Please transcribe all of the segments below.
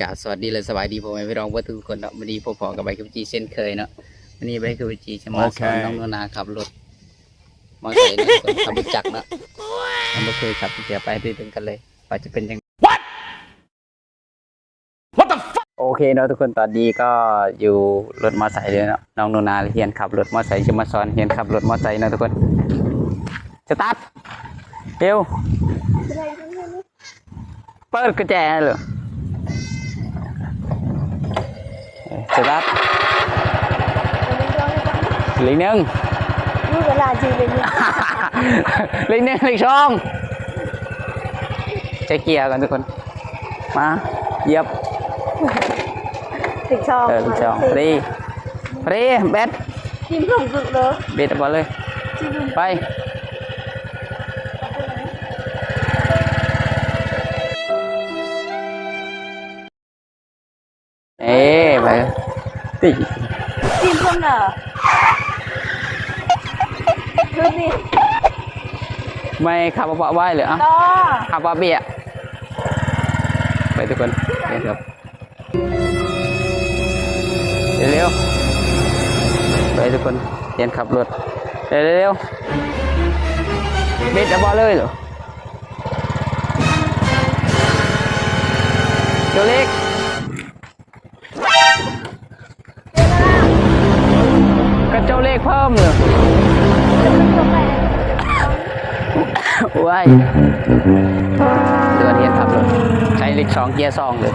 กราบสวัสดีและสบายดีผมพี่รองว่าทุกคนเนาะวันนี้พบพอกับใบขับจีเช่นเคยเนาะวันนี้ใบขับจีจะมาสอนโอเคน้องโนนาขับรถมอเตอร์ไซค์เนาะขับรถจักรเนาะยังไม่เคยขับเดี๋ยวไปดูกันเลยว่าจะเป็นยัง What the fuck โอเคเนาะทุกคนตอนนี้ก็อยู่รถมอเตอร์ไซค์เลยเนาะน้องโนนาเรียนขับรถมอเตอร์ไซค์จะมาสอนเรียนขับรถมอเตอร์ไซค์เนาะทุกคนสตาร์ทเร็วเปิดกุญแจเลย สตาร์ทเหลีกหนึ่งรูปเวลาจริงเป็นยังเหลีกหนึ่งเหลีกสองใช้เกียร์กันทุกคน มาเหยียบติดช่องเออเหลีกสองฟรีฟรีแบตจิ้มลงสุดเลยเบ็ดบอลเลยจิ้มลงไป ติจิ้มลงเหรอดูดิไม่ขับปะไว้เลยอะต่อขับปะเบียะไปทุกคนเรียนครับเร็วๆไปทุกคนเรียนขับรถเร็วๆเบ็ดบอลเลยเหรอเจ้าเล็กก ว้ายเดือนเทียนขับรถใช้เลขสองเกียร์สองเลย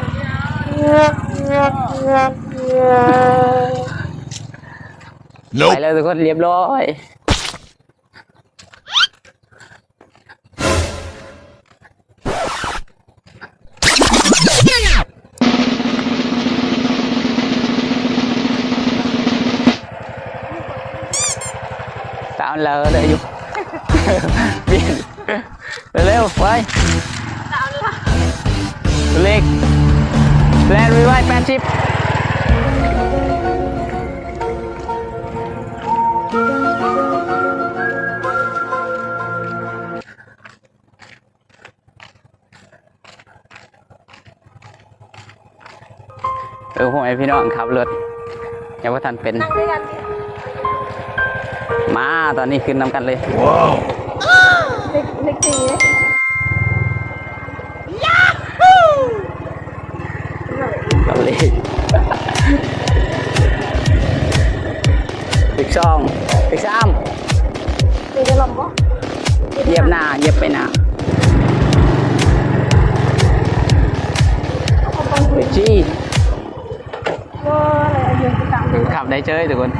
ไปเลยทุกคนเรียบร้อยตามเลอเลยอยู่ ไปเล็กแลนด์รีไวท์แปดสิบเออผมไอพี่น้องขับรถยังว่าทันเป็นด้วยกันดิมาตอนนี้ขึ้นนำกันเลย Wow เล็กเล็กตีเลยเรา เดี๋ยวจะลองปะเหยียบหน้าเหยียบไปหน้าไปจี้ว่าอะไรอายุต่างถึงขับได้เจ้ยทุกคน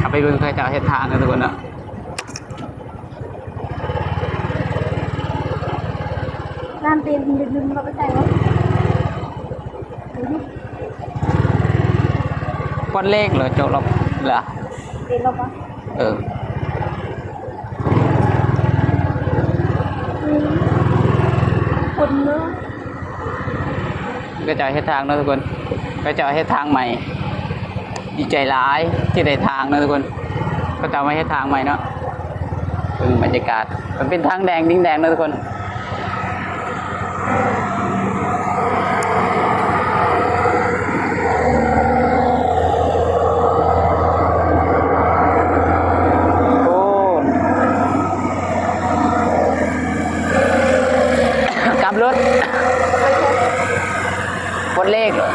ขับไปเบิ่งใครจะเอาเฮ็ดทางนะทุกคนอะงานเตียนดึงดึงเราไปใส่วะก้อนเลขเหรอโจกหรอกเหรอเตียนเราปะเออ คนเนื้อ ก็จะเอาเฮ็ดทางนะทุกคน ก็จะเอาเฮ็ดทางใหม่ ดีใจร้ายที่ได้ทางนะทุกคน ก็จะเอามาเฮ็ดทางใหม่เนาะเป็นบรรยากาศ มันเป็นทางแดงดิ้งแดงนะทุกคนโอ้กลับรถ บนเลขเหรอ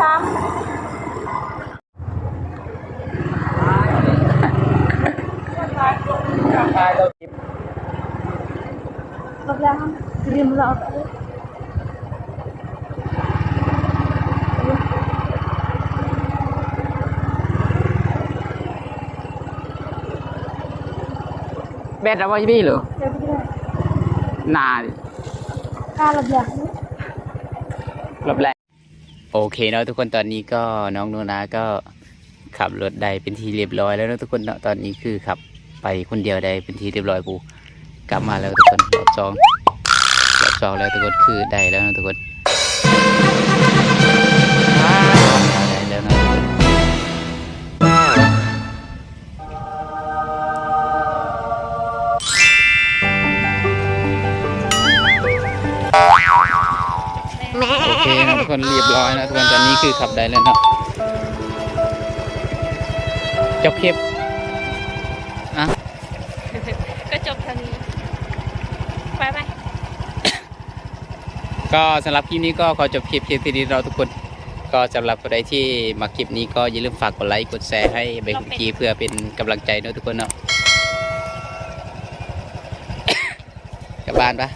สามเราแล้วริมเราไปเลยแบตเอาไว้พี่เหรอเดี๋ยวไปเลยหนาดิ การะเบียบรอบแรกโอเคเนาะทุกคนตอนนี้ก็น้องโนนาก็ขับรถได้เป็นทีเรียบร้อยแล้วเนาะทุกคนเนาะตอนนี้คือขับไปคนเดียวได้เป็นทีเรียบร้อยปูกลับมาแล้วทุกคนรอบสองรอบสองแล้วทุกคนคือได้แล้วนะทุกคน โอเคนะทุกคนเรียบร้อยนะทุกคนตอนนี้คือขับได้แล้วเนาะจบคลิปอะก็จบเท่านี้ไปไปก็สำหรับคลิปนี้ก็ขอจบคลิปเพียงเท่านี้เราทุกคนก็สำหรับคนใดที่มาคลิปนี้ก็อย่าลืมฝากกดไลค์กดแชร์ให้เบคุกี้เพื่อเป็นกำลังใจเนอะทุกคนเนาะกลับบ้านปะ